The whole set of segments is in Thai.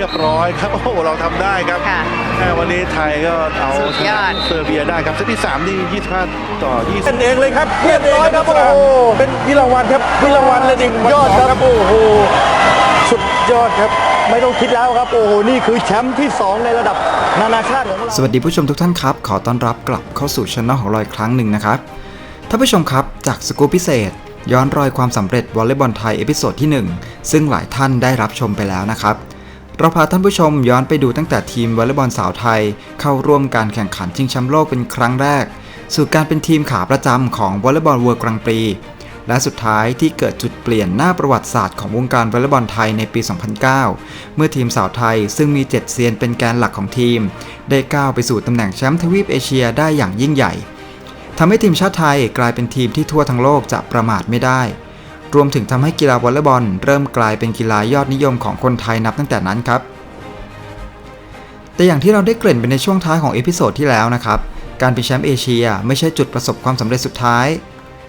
รียบร้อยครับโอ้โหเราทำได้ครับค่ะแค่วันนี้ไทยก็เอาสุดยอดเซอร์เบียได้ครับเซตที่3นี่25 ต่อ20เป็นเองเลยครับเรียบร้อยครับโอ้โหเป็นพิรางวัลครับพิรางวัลเลยจริงยอดครับโอ้โหสุดยอดครับไม่ต้องคิดแล้วครับโอ้โหนี่คือแชมป์ที่ 2 ในระดับนานาชาติของเราสวัสดีผู้ชมทุกท่านครับ ขอต้อนรับกลับเข้าสู่ช anel ของเราอีกครั้งหนึ่งนะครับท่านผู้ชมครับจากสกู๊ปพิเศษย้อนรอยความสำเร็จวอลเลย์บอลไทยเอพิโซดที่ 1 ซึ่งหลายท่านได้รับชมไปแล้วนะครับ เราพาท่านผู้ชมย้อนไปดูตั้งแต่ทีมวอลเลย์บอลสาวไทย เข้าร่วมการแข่งขันชิงแชมป์โลกเป็นครั้งแรก สู่การเป็นทีมขาประจำของวอลเลย์บอลเวิร์กรังปี และสุดท้ายที่เกิดจุดเปลี่ยนหน้าประวัติศาสตร์ของวงการวอลเลย์บอลไทยในปี 2009 เมื่อทีมสาวไทยซึ่งมี 7 เซียนเป็นแกนหลักของทีม ได้ก้าวไปสู่ตำแหน่งแชมป์ทวีปเอเชียได้อย่างยิ่งใหญ่ทำให้ทีมชาติไทยกลายเป็นทีมที่ทั่วทั้งโลกจะประมาทไม่ได้ รวมถึงทำให้กีฬาวอลเลย์บอล เริ่มกลายเป็นกีฬายอดนิยมของคนไทยนับตั้งแต่นั้นครับ แต่อย่างที่เราได้เกริ่นไปในช่วงท้ายของเอพิโซดที่แล้วนะครับ การเป็นแชมป์เอเชียไม่ใช่จุดประสบความสำเร็จสุดท้าย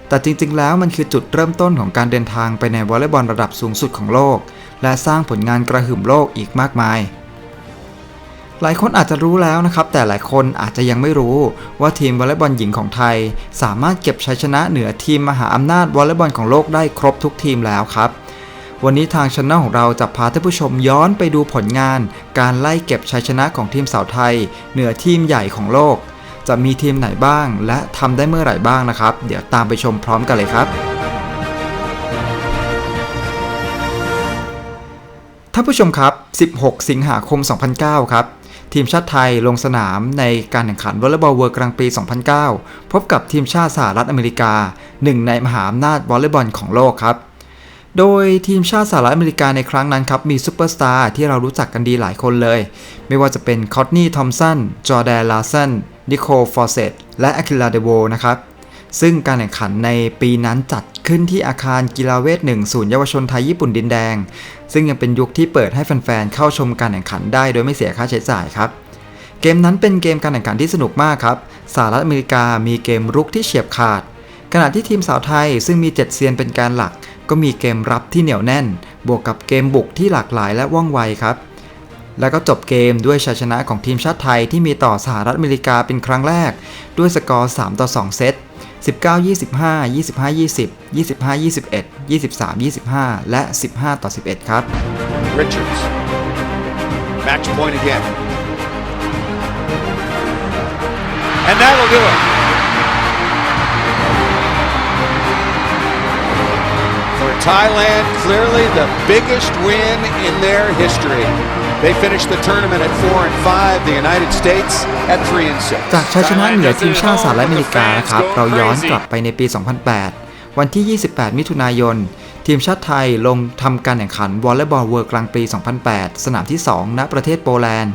แต่จริงๆ แล้วมันคือจุดเริ่มต้นของการเดินทางไปในวอลเลย์บอลระดับสูงสุดของโลก และสร้างผลงานกระหึ่มโลกอีกมากมาย หลายคนอาจจะรู้แล้วนะครับ แต่หลายคนอาจจะยังไม่รู้ว่าทีมวอลเลย์บอลหญิงของไทย สามารถเก็บชัยชนะเหนือทีมมหาอำนาจวอลเลย์บอลของโลกได้ครบทุกทีมแล้วครับวันนี้ทางช anel ของเราจะพาท่านผู้ชมย้อนไปดูผลงาน การไล่เก็บชัยชนะของทีมสาวไทย เหนือทีมใหญ่ของโลก จะมีทีมไหนบ้าง และทำได้เมื่อไหร่บ้างนะครับ เดี๋ยวตามไปชมพร้อมกันเลยครับท่านผู้ชมครับ 16 สิงหาคม 2009 ครับ ทีมชาติไทยลงสนามในการแข่งขันวอลเลย์บอลเวิร์กลางปี 2009 พบกับทีมชาติสหรัฐอเมริกา หนึ่งในมหาอำนาจวอลเลย์บอลของโลกครับ โดยทีมชาติสหรัฐอเมริกาในครั้งนั้นครับมีซูเปอร์สตาร์ที่เรารู้จักกันดีหลายคนเลย ไม่ว่าจะเป็นคอตนีย์ทอมสันจอร์แดนลาสันนิโคลฟอร์เซตและอะคิลาเดโวนะครับ ซึ่งการแข่งขันในปีนั้นจัดขึ้นที่อาคารกีฬาเวทหนึ่งศูนย์เยาวชนไทยญี่ปุ่นดินแดง ซึ่งยังเป็นยุคที่เปิดให้แฟนๆเข้าชมการแข่งขันได้โดยไม่เสียค่าใช้จ่ายครับ เกมนั้นเป็นเกมการแข่งขันที่สนุกมากครับสหรัฐอเมริกามีเกมรุกที่เฉียบขาด ขณะที่ทีมสาวไทยซึ่งมี 7 เซียนเป็นการหลัก ก็มีเกมรับที่เหนียวแน่น บวกกับเกมบุกที่หลากหลายและว่องไวครับแล้วก็จบเกมด้วยชัยชนะของทีมชาติไทยที่มีต่อสหรัฐอเมริกาเป็นครั้งแรก ด้วยสกอร์ 3 ต่อ 2 เซต 19 25 25 20 25 21 23 25 และ 15 ต่อ 11 ครับ Richards. Match point again. And that'll do it. For Thailand, clearly the biggest win in their history. They finished the tournament at 4 and 5, the United States at 3 and 6. จากชัยชนะเหนือทีมชาติสหรัฐอเมริกานะครับเราย้อนกลับไปในปี 2008 วันที่ 28 มิถุนายน ทีมชาติไทยลงทำการแข่งขันวอลเลย์บอลเวิร์กลางปี 2008 สนามที่ 2 ณ ประเทศโปแลนด์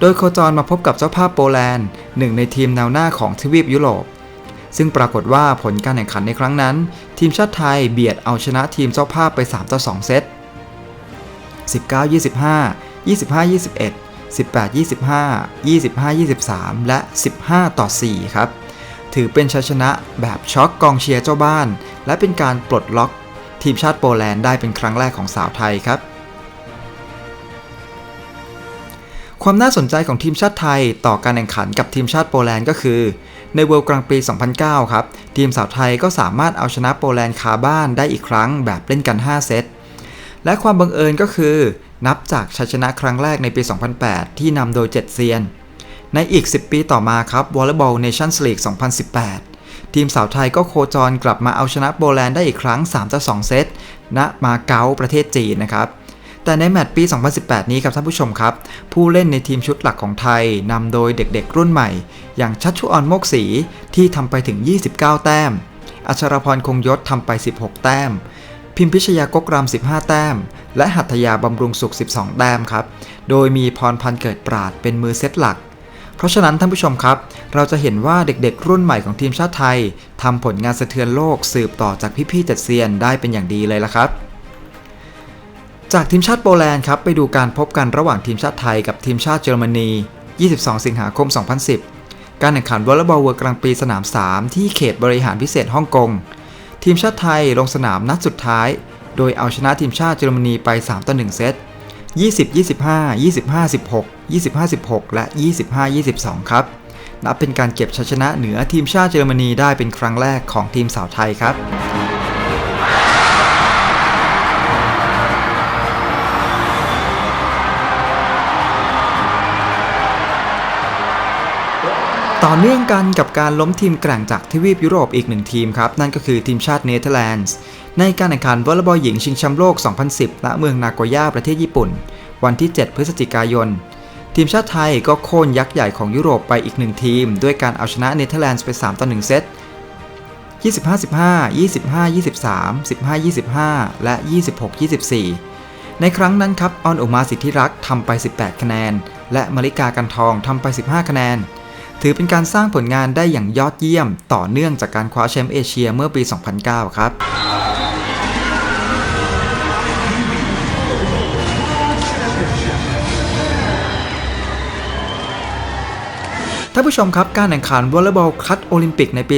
โดยโคจรมาพบกับเจ้าภาพโปแลนด์หนึ่งในทีมแนวหน้าของทวีปยุโรป ซึ่งปรากฏว่าผลการแข่งขันในครั้งนั้น ทีมชาติไทยเบียดเอาชนะทีมเจ้าภาพไป3ต่อ2เซต19 25 25 21 18 25 25 23 และ 15 ต่อ 4 ครับ ถือเป็นชัยชนะแบบช็อกกองเชียร์เจ้าบ้าน และเป็นการปลดล็อกทีมชาติโปแลนด์ได้เป็นครั้งแรกของสาวไทยครับ ความน่าสนใจของทีมชาติไทยต่อการแข่งขันกับทีมชาติโปแลนด์ก็คือ ในเวิลด์กลางปี 2009 ครับ ทีมสาวไทยก็สามารถเอาชนะโปแลนด์คาบ้านได้อีกครั้งแบบเล่นกัน 5 เซต และความบังเอิญก็คือ นับจากชัยชนะครั้งแรกในปี 2008 ที่นำโดย 7 เซียน ในอีก 10 ปีต่อมาครับวอลเลย์บอลเนชั่นส์ลีก 2018 ทีมสาวไทยก็โคจรกลับมาเอาชนะโปแลนด์ได้อีกครั้ง 3-2 เซตณมาเก๊าประเทศจีนนะครับแต่ในแมตช์ปี 2018 นี้ครับท่านผู้ชมครับ ผู้เล่นในทีมชุดหลักของไทยนำโดยเด็กๆ รุ่นใหม่ อย่างชัชชุออนโมกศรีที่ทำไปถึง 29 แต้ม อัชรพรคงยศทำไป 16 แต้ม พิมพิชยากกรำ15 แต้ม และหัตถยาบำรุงสุข 12 แต้มครับ โดยมีพรพันธ์เกิดปราดเป็นมือเซตหลัก เพราะฉะนั้นท่านผู้ชมครับ เราจะเห็นว่าเด็กๆ รุ่นใหม่ของทีมชาติไทยทำผลงานสะเทือนโลกสืบต่อจากพี่ๆเจ็ดเซียนได้เป็นอย่างดีเลยละครับจากทีมชาติโปแลนด์ครับไปดูการพบกันระหว่างทีมชาติไทยกับทีมชาติเยอรมนี 22 สิงหาคม 2010 การแข่งขันวอลเลย์บอลเวิร์กลางปีสนาม 3 ที่เขตบริหารพิเศษฮ่องกง ทีมชาติไทยลงสนามนัดสุดท้าย โดยเอาชนะทีมชาติเยอรมนีไป 3 ต่อ 1 เซต 20-25 25-16 25-16 และ 25-22 ครับ นับเป็นการเก็บชัยชนะเหนือทีมชาติเยอรมนีได้เป็นครั้งแรกของทีมสาวไทยครับ ต่อเนื่องกันกับการล้มทีมแกร่งจากทวีปยุโรปอีกหนึ่งทีมครับ นั่นก็คือทีมชาติเนเธอร์แลนด์ ในการแข่งขันวอลเลย์บอลหญิงชิงแชมป์โลก 2010 ณ เมืองนาโกย่าประเทศญี่ปุ่น วันที่ 7 พฤศจิกายน ทีมชาติไทยก็โค่นยักษ์ใหญ่ของยุโรปไปอีกหนึ่งทีม ด้วยการเอาชนะเนเธอร์แลนด์ไป 3 ต่อ 1 เซต 25-15 25-23 15-25 และ 26-24ในครั้งนั้นครับออนอุมาสิทธิรักษ์ทำไป 18 คะแนน และมาริกากันทองทำไป 15 คะแนน ถือเป็นการสร้างผลงานได้อย่างยอดเยี่ยม ต่อเนื่องจากการคว้าแชมป์เอเชียเมื่อปี 2009 ครับท่านผู้ชมครับ การแข่งขันวอลเลย์บอลคัดโอลิมปิกในปี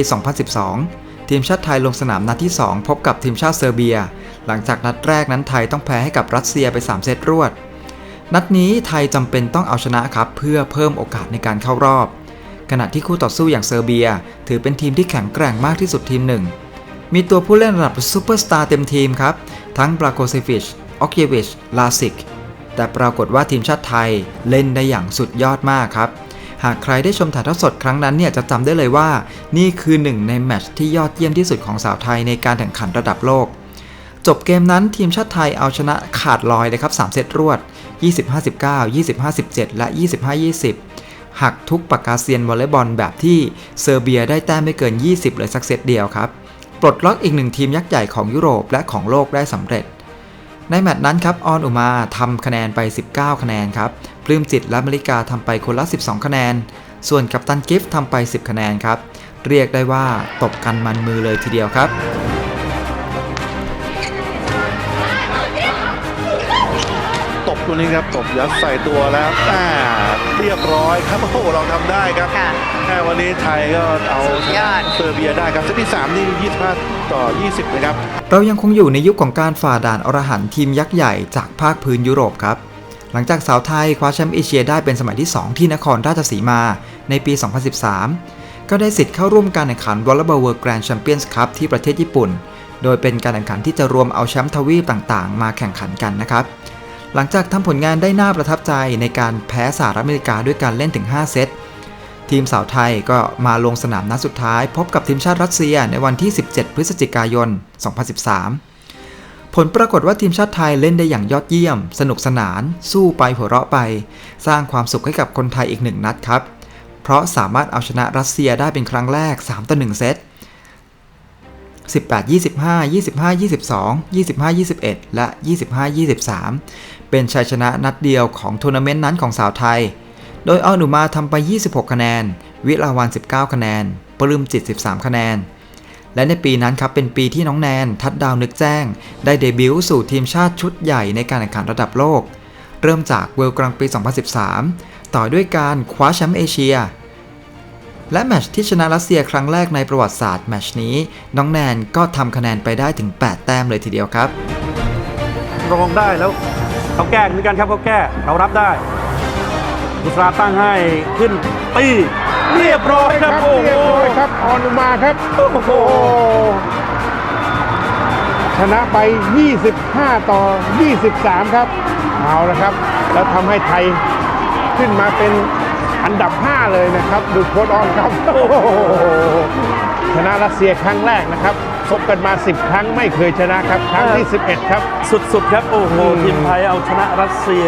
2012 ทีมชาติไทยลงสนามนัดที่ 2 พบกับทีมชาติเซอร์เบีย หลังจากนัดแรกนั้นไทยต้องแพ้ให้กับรัสเซียไป 3 เซตรวด นัดนี้ไทยจำเป็นต้องเอาชนะครับเพื่อเพิ่มโอกาสในการเข้ารอบ ขณะที่คู่ต่อสู้อย่างเซอร์เบีย ถือเป็นทีมที่แข็งแกร่งมากที่สุดทีมหนึ่ง มีตัวผู้เล่นระดับซูเปอร์สตาร์เต็มทีมครับ ทั้งบราโกเซฟิชออกเยวิช ลาซิก แต่ปรากฏว่าทีมชาติไทยเล่นได้อย่างสุดยอดมากครับ หากใครได้ชมถ่ายทอดสดครั้งนั้นเนี่ยจะจำได้เลยว่า นี่คือหนึ่งในแมตช์ที่ยอดเยี่ยมที่สุดของสาวไทยในการแข่งขันระดับโลก จบเกมนั้นทีมชาติไทยเอาชนะขาดลอยเลยครับ3เซตรวด 25-19 25-17 และ 25-20 หักทุกปากกาเซียนวอลเลย์บอลแบบที่เซอร์เบียได้แต้มไม่เกิน 20 เลยสักเซตเดียวครับ ปลดล็อกอีกหนึ่งทีมยักษ์ใหญ่ของยุโรปและของโลกได้สำเร็จ ในแมตช์นั้นครับออนอุมาทำคะแนนไป 19 คะแนนครับปลื้มจิตและมริกาทำไปคนละ 12 คะแนน ส่วนกัปตันกิฟต์ทำไป 10 คะแนนครับ เรียกได้ว่าตบกันมันมือเลยทีเดียวครับตบตัวนี้ครับตบยัดใส่ตัวแล้วอ่า เรียบร้อยครับโอ้โหเราทำได้ครับค่ะ แค่วันนี้ไทยก็เอาชสุดยนะอด เซอร์เบียได้ครับเซตที่3นี่25ต่อ 20 นะครับ เรายังคงอยู่ในยุคของการฝ่าด่านอรหันต์ทีมยักษ์ใหญ่จากภาคพื้นยุโรปครับ หลังจากสาวไทยคว้าแชมป์เอเชียได้เป็นสมัยที่ 2 ที่นครราชสีมาในปี 2013 ก็ได้สิทธิ์เข้าร่วมการแข่งขันวอลเลย์บอลเวิร์แกรนด์แชมเปี้ยนส์คัพที่ประเทศญี่ปุ่น โดยเป็นการแข่งขันที่จะรวมเอาแชมป์ทวีปต่างๆ มาแข่งขันกันนะครับ หลังจากทำผลงานได้น่าประทับใจในการแพ้สหรัฐอเมริกาด้วยการเล่นถึง 5 เซต ทีมสาวไทยก็มาลงสนามนัดสุดท้าย พบกับทีมชาติรัสเซียในวันที่ 17 พฤศจิกายน 2013 ผลปรากฏว่าทีมชาติไทยเล่นได้อย่างยอดเยี่ยม สนุกสนาน สู้ไปหัวเราะไป สร้างความสุขให้กับคนไทยอีกหนึ่งนัดครับ เพราะสามารถเอาชนะรัสเซียได้เป็นครั้งแรก 3 ต่อ 1 เซต18 25 25 22 25 21 และ 25 23 เป็นชัยชนะนัดเดียวของทัวร์นาเมนต์นั้นของสาวไทย โดยออนุมาทำไป 26 คะแนน วิลาวัน 19 คะแนน ปลื้มจิต 13 คะแนน และในปีนั้นครับเป็นปีที่น้องแนน ทัดดาวนึกแจ้ง ได้เดบิวต์สู่ทีมชาติชุดใหญ่ในการแข่งขันระดับโลก เริ่มจากเวลกลางปี 2013 ต่อด้วยการคว้าแชมป์เอเชียและแมตช์ที่ชนะรัสเซียครั้งแรกในประวัติศาสตร์แมตช์นี้ น้องแนนก็ทำคะแนนไปได้ถึง 8 แต้มเลยทีเดียวครับ รองได้แล้ว เขาแก้เหมือนกันครับเขาแก้เรารับได้บุษราตั้งให้ขึ้นตีเรียบร้อยครับโอ้โหเรียบร้อยครับออนุมาครับโอ้โหชนะไป 25 ต่อ 23 ครับ เอาละครับ แล้วทำให้ไทยขึ้นมาเป็นอันดับ 5 เลยนะครับ ดูโค้ดออนครับโอ้โหชนะรัสเซียครั้งแรกนะครับ พบกันมา 10 ครั้งไม่เคยชนะครับ ครั้งที่ 11 ครับ สุดๆครับ โอ้โหอืมทีมไทยเอาชนะรัสเซีย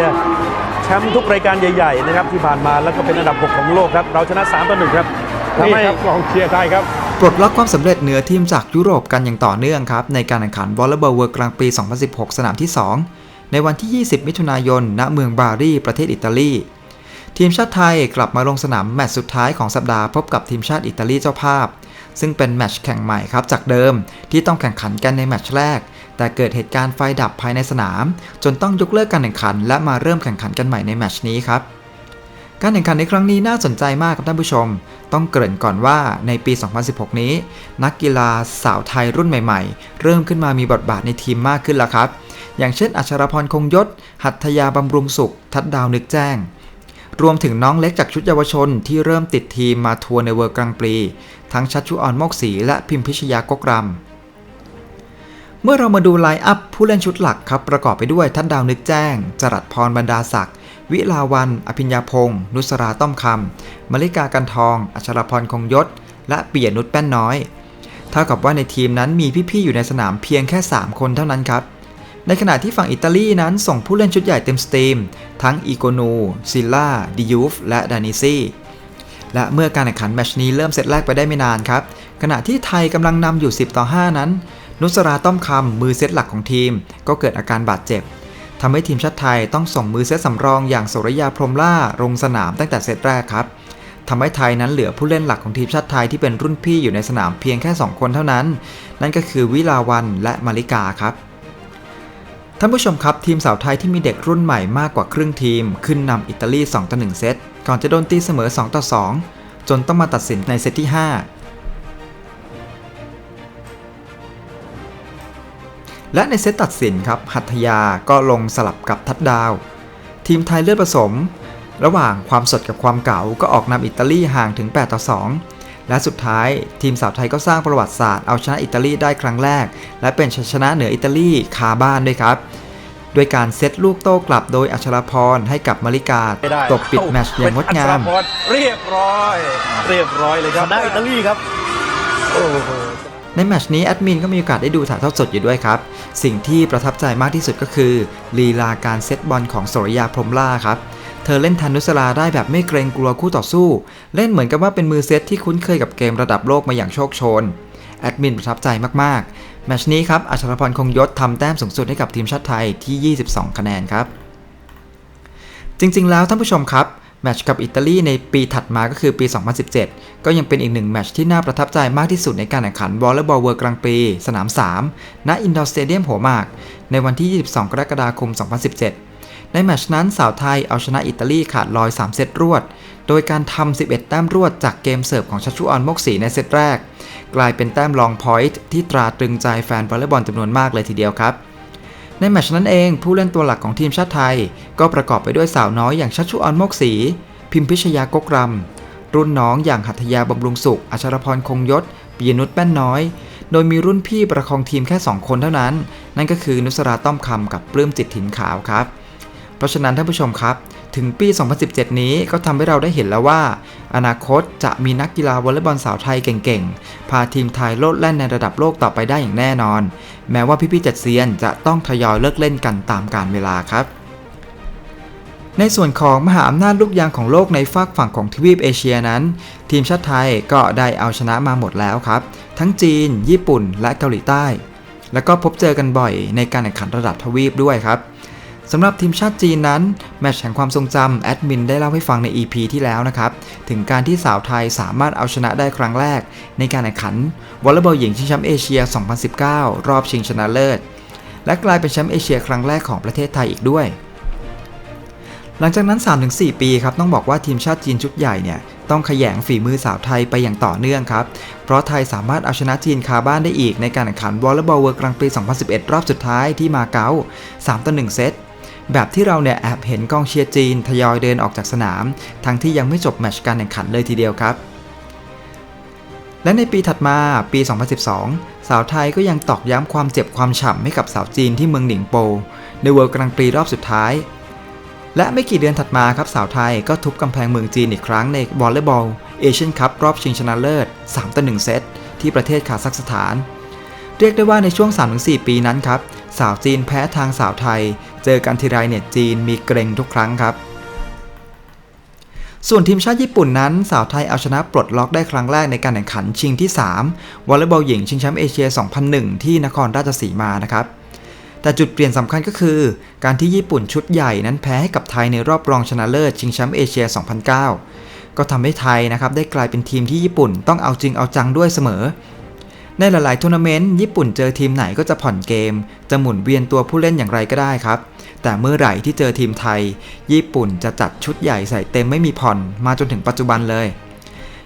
แชมป์ทุกรายการใหญ่ๆนะครับที่ผ่านมาแล้วก็เป็นอันดับ 6 ของโลกครับ เราชนะ3ต่อ1ครับทำนี่ให้ครับกองเชียร์ไทยครับปลดล็อกความสำเร็จเหนือทีมจากยุโรปกันอย่างต่อเนื่องครับ ในการแข่งขันวอลเลย์บอลเวิร์กลางปี 2016 สนามที่ 2 ในวันที่ 20 มิถุนายน ณ เมืองบารีประเทศอิตาลี ทีมชาติไทยกลับมาลงสนามแมตช์สุดท้ายของสัปดาห์พบกับทีมชาติอิตาลีเจ้าภาพ ซึ่งเป็นแมตช์แข่งใหม่ครับจากเดิมที่ต้องแข่งขันกันในแมตช์แรก แต่เกิดเหตุการณ์ไฟดับภายในสนาม จนต้องยกเลิกการแข่งขัน และมาเริ่มแข่งขันกันใหม่ในแมตช์นี้ครับการแข่งขันในครั้งนี้น่าสนใจมากครับท่านผู้ชม ต้องเกริ่นก่อนว่าในปี 2016 นี้ นักกีฬาสาวไทยรุ่นใหม่ๆ เริ่มขึ้นมามีบทบาทในทีมมากขึ้นแล้วครับ อย่างเช่น อัชรพรคงยศ หัตถยาบำรุงสุข ทัดดาวนึกแจ้ง รวมถึงน้องเล็กจากชุดเยาวชนที่เริ่มติดทีมมาทัวร์ในเวิร์กลางปรีทั้งชัชชุออนโมกศีและพิมพิชยากกรำเมื่อเรามาดูไลน์อัพผู้เล่นชุดหลักครับประกอบไปด้วยทัดดาวนึกแจ้ง จรัสพรบรรดาศักดิ์วิลาวัน อภิญญาพงศ์นุสราต้อมคำมลิกากันทอง อัชรพรคงยศ และเปียนุชแป้นน้อย เท่ากับว่าในทีมนั้นมีพี่ๆอยู่ในสนามเพียงแค่ 3 คนเท่านั้นครับ ในขณะที่ฝั่งอิตาลีนั้นส่งผู้เล่นชุดใหญ่เต็มสตรีม ทั้งอีโกนูซิลล่าดิยูฟและดานิซีและเมื่อการแข่งขันแมชนี้เริ่มเซตแรกไปได้ไม่นานครับ ขณะที่ไทยกำลังนำอยู่ 10 ต่อ 5 นั้น นุสราต้อมคำมือเซตหลักของทีม ก็เกิดอาการบาดเจ็บทำให้ทีมชาติไทยต้องส่งมือเซตสำรองอย่างสุริยาพรหมล่าลงสนามตั้งแต่เซตแรกครับทำให้ไทยนั้นเหลือผู้เล่นหลักของทีมชาติไทยที่เป็นรุ่นพี่อยู่ในสนามเพียงแค่ 2 คนเท่านั้น นั่นก็คือวิลาวันและมาริกาครับ ท่านผู้ชมครับทีมสาวไทยที่มีเด็กรุ่นใหม่มากกว่าครึ่งทีม ขึ้นนำอิตาลี2ต่อ1เซตก่อนจะโดนตีเสมอ2ต่อ2จนต้องมาตัดสินในเซตที่ 5 และในเซตตัดสินครับหัตยาก็ลงสลับกับทัดดาว ทีมไทยเลือดผสม ระหว่างความสดกับความเก่าก็ออกนำอิตาลีห่างถึง8ต่อ2 และสุดท้าย ทีมสาวไทยก็สร้างประวัติศาสตร์เอาชนะอิตาลีได้ครั้งแรก และเป็นชัยชนะเหนืออิตาลีคาบ้านด้วยครับด้วยการเซตลูกโต้กลับโดยอัชรพรให้กับมาริกาไม่ได้ตบปิดแมตช์อย่างงดงามเป็นอัชรพรเรียบร้อย เรียบร้อยเลยคชรับนะอิตาลีครับโอ้โหในแมตชนี้แอดมินก็มีโอกาสได้ดูถ่ายทอดสดอยู่ด้วยครับ สิ่งที่ประทับใจมากที่สุดก็คือลีลาการเซตบอลของสรยาพรหมล่าครับ เธอเล่นทันนุสลาได้แบบไม่เกรงกลัวคู่ต่อสู้ เล่นเหมือนกับว่าเป็นมือเซตที่คุ้นเคยกับเกมระดับโลกมาอย่างโชคโชน แอดมินประทับใจมากๆ แมชนี้ครับอัชรพรคงยศทำแต้มสูงสุดให้กับทีมชาติไทยที่ 22 คะแนนครับ จริงๆ แล้วท่านผู้ชมครับแมตช์กับอิตาลีในปีถัดมาก็คือปี 2017 ก็ยังเป็นอีกหนึ่งแมตช์ที่น่าประทับใจมากที่สุดในการแข่งขันวอลเลย์บอลเวิร์กลางปี สนาม 3 ณ อินดอร์สเตเดียมหัวหมาก ในวันที่ 22 กรกฎาคม 2017 ในแมชนั้นสาวไทยเอาชนะอิตาลีขาดลอย 3 เซตรวด โดยการทำ 11 แต้มรวดจากเกมเสิร์ฟของชัชชุออนมกศีในเซตแรก กลายเป็นแต้มลองพอยต์ที่ตราตรึงใจแฟนวอลเลย์บอลจำนวนมากเลยทีเดียวครับ ในแมชนั้นเองผู้เล่นตัวหลักของทีมชาติไทย ก็ประกอบไปด้วยสาวน้อยอย่างชัชชุออนโมกศีพิมพิชยากกรำรุ่นน้องอย่างหัตถยาบำรุงสุข อัชรพรคงยศปียนุชแป้นน้อย โดยมีรุ่นพี่ประคองทีมแค่ 2 คนเท่านั้น นั่นก็คือนุสราต้อมคำกับปลื้มจิตถิ่นขาวครับ เพราะฉะนั้นท่านผู้ชมครับ ถึงปี 2017 นี้ก็ทำให้เราได้เห็นแล้วว่า อนาคตจะมีนักกีฬาวอลเลย์บอลสาวไทยเก่งๆ พาทีมไทยโลดแล่นในระดับโลกต่อไปได้อย่างแน่นอน แม้ว่าพี่ๆจัดเซียนจะต้องทยอยเลิกเล่นกันตามกาลเวลาครับในส่วนของมหาอำนาจลูกยางของโลกในฝากฝั่งของทวีปเอเชียนั้น ทีมชาติไทยก็ได้เอาชนะมาหมดแล้วครับ ทั้งจีน ญี่ปุ่น และเกาหลีใต้ แล้วก็พบเจอกันบ่อยในการแข่งขันระดับทวีปด้วยครับ สำหรับทีมชาติจีนนั้น แมตช์แห่งความทรงจำแอดมินได้เล่าให้ฟังใน EP ที่แล้วนะครับ ถึงการที่สาวไทยสามารถเอาชนะได้ครั้งแรก ในการแข่งขันวอลเลย์บอลหญิงชิงแชมป์เอเชีย 2019 รอบชิงชนะเลิศ และกลายเป็นแชมป์เอเชียครั้งแรกของประเทศไทยอีกด้วย หลังจากนั้น 3-4 ปีครับต้องบอกว่าทีมชาติจีนชุดใหญ่เนี่ยต้องขยงฝีมือสาวไทยไปอย่างต่อเนื่องครับ เพราะไทยสามารถเอาชนะจีนคาบ้านได้อีกในการแข่งขันวอลเลย์บอลเวิร์กลางปี 2011 รอบสุดท้ายที่มาเก๊า3ต่อ1เซต แบบที่เราเนี่ยแอบเห็นกองเชียร์จีนทยอยเดินออกจากสนาม ทั้งที่ยังไม่จบแมตช์การแข่งขันเลยทีเดียวครับ และในปีถัดมาปี 2012 สาวไทยก็ยังตอกย้ำความเจ็บความฉ่ำให้กับสาวจีนที่เมืองหนิงโป ในเวิลด์กลางปีรอบสุดท้าย และไม่กี่เดือนถัดมาครับสาวไทยก็ทุบกำแพงเมืองจีนอีกครั้งในวอลเลย์บอลเอเชียนคัพรอบชิงชนะเลิศ3ต่อ1เซตที่ประเทศคาซัคสถาน เรียกได้ว่าในช่วง 3-4 ปีนั้นครับ สาวจีนแพ้ทางสาวไทย เจอกันทีไรเนี่ยจีนมีเกรงทุกครั้งครับ ส่วนทีมชาติญี่ปุ่นนั้น สาวไทยเอาชนะปลดล็อกได้ครั้งแรกในการแข่งขันชิงที่ 3วอลเลย์บอลหญิงชิงแชมป์เอเชีย 2001 ที่นครราชสีมานะครับแต่จุดเปลี่ยนสำคัญก็คือ การที่ญี่ปุ่นชุดใหญ่นั้นแพ้ให้กับไทยในรอบรองชนะเลิศชิงแชมป์เอเชีย 2009 ก็ทำให้ไทยนะครับได้กลายเป็นทีมที่ญี่ปุ่นต้องเอาจริงเอาจังด้วยเสมอ ในหลายๆทัวร์นาเมนต์ญี่ปุ่นเจอทีมไหนก็จะผ่อนเกม จะหมุนเวียนตัวผู้เล่นอย่างไรก็ได้ครับ แต่เมื่อไหร่ที่เจอทีมไทย ญี่ปุ่นจะจัดชุดใหญ่ใส่เต็มไม่มีผ่อนมาจนถึงปัจจุบันเลย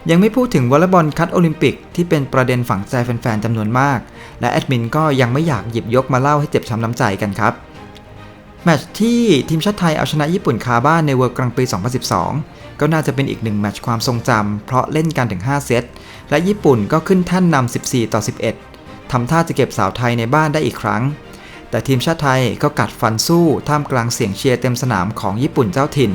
ยังไม่พูดถึงวอลเลย์บอลคัดโอลิมปิกที่เป็นประเด็นฝังใจแฟนๆจำนวนมาก และแอดมินก็ยังไม่อยากหยิบยกมาเล่าให้เจ็บช้ำน้ำใจกันครับ แมตช์ที่ทีมชาติไทยเอาชนะญี่ปุ่นคาบ้านในเวิร์กลางปี 2012 ก็น่าจะเป็นอีกหนึ่งแมตช์ความทรงจำเพราะเล่นกันถึง 5 เซต และญี่ปุ่นก็ขึ้นท่านนำ 14 ต่อ 11 ทำท่าจะเก็บสาวไทยในบ้านได้อีกครั้ง แต่ทีมชาติไทยก็กัดฟันสู้ท่ามกลางเสียงเชียร์เต็มสนามของญี่ปุ่นเจ้าถิ่น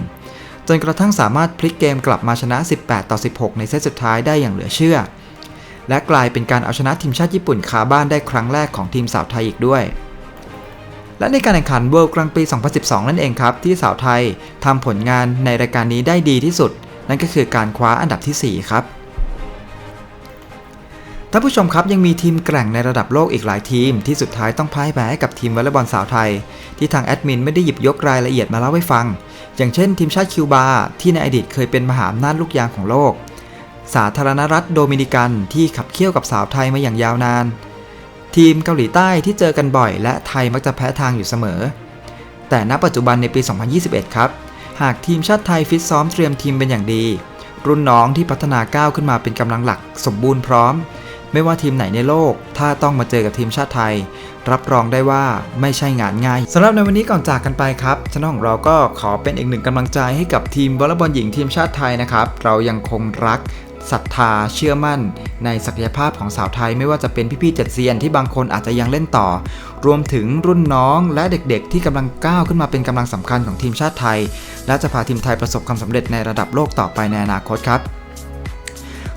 จนกระทั่งสามารถพลิกเกมกลับมาชนะ 18 ต่อ 16 ในเซตสุดท้ายได้อย่างเหลือเชื่อ และกลายเป็นการเอาชนะทีมชาติญี่ปุ่นคาบ้านได้ครั้งแรกของทีมสาวไทยอีกด้วย และในการแข่งขัน World กลางปี 2012 นั่นเองครับ ที่สาวไทยทำผลงานในรายการนี้ได้ดีที่สุด นั่นก็คือการคว้าอันดับทีสี่ 4 ครับท่านผู้ชมครับยังมีทีมแกร่งในระดับโลกอีกหลายทีม ที่สุดท้ายต้องพ่ายแพ้กับทีมวอลเลย์บอลสาวไทย ที่ทางแอดมินไม่ได้หยิบยกรายละเอียดมาเล่าให้ฟัง อย่างเช่น ทีมชาติคิวบาที่ในอดีตเคยเป็นมหาอำนาจลูกยางของโลก สาธารณรัฐโดมินิกันที่ขับเคี่ยวกับสาวไทยมาอย่างยาวนาน ทีมเกาหลีใต้ที่เจอกันบ่อย และไทยมักจะแพ้ทางอยู่เสมอ แต่ณปัจจุบันในปี 2021 ครับ หากทีมชาติไทยฟิตซ้อมเตรียมทีมเป็นอย่างดี รุ่นน้องที่พัฒนาก้าวขึ้นมาเป็นกำลังหลักสมบูรณ์พร้อม ไม่ว่าทีมไหนในโลก ถ้าต้องมาเจอกับทีมชาติไทย รับรองได้ว่าไม่ใช่งานง่ายสำหรับในวันนี้ก่อนจากกันไปครับช anel ของเราก็ขอเป็นอีกหนึ่งกำลังใจให้กับทีมวอลเลย์บอลหญิงทีมชาติไทยนะครับเรายังคงรัก ศรัทธาเชื่อมั่น ในศักยภาพของสาวไทยไม่ว่าจะเป็นพี่ๆเจ็ดเซียนที่บางคนอาจจะยังเล่นต่อ รวมถึงรุ่นน้องและเด็กๆ ที่กำลังก้าวขึ้นมาเป็นกำลังสำคัญของทีมชาติไทย และจะพาทีมไทยประสบความสำเร็จในระดับโลกต่อไปในอนาคตครับ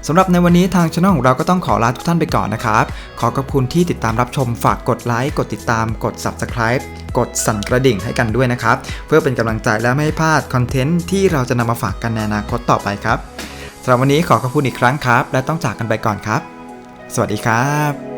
สำหรับในวันนี้ทางช่องของเราก็ต้องขอลาทุกท่านไปก่อนนะครับ ขอขอบคุณที่ติดตามรับชมฝากกดไลค์กดติดตามกด Subscribe กดสั่นกระดิ่งให้กันด้วยนะครับ เพื่อเป็นกำลังใจและไม่ให้พลาดคอนเทนต์ที่เราจะนำมาฝากกันในอนาคตต่อไปครับ สำหรับวันนี้ขอขอบคุณอีกครั้งครับ และต้องจากกันไปก่อนครับ สวัสดีครับ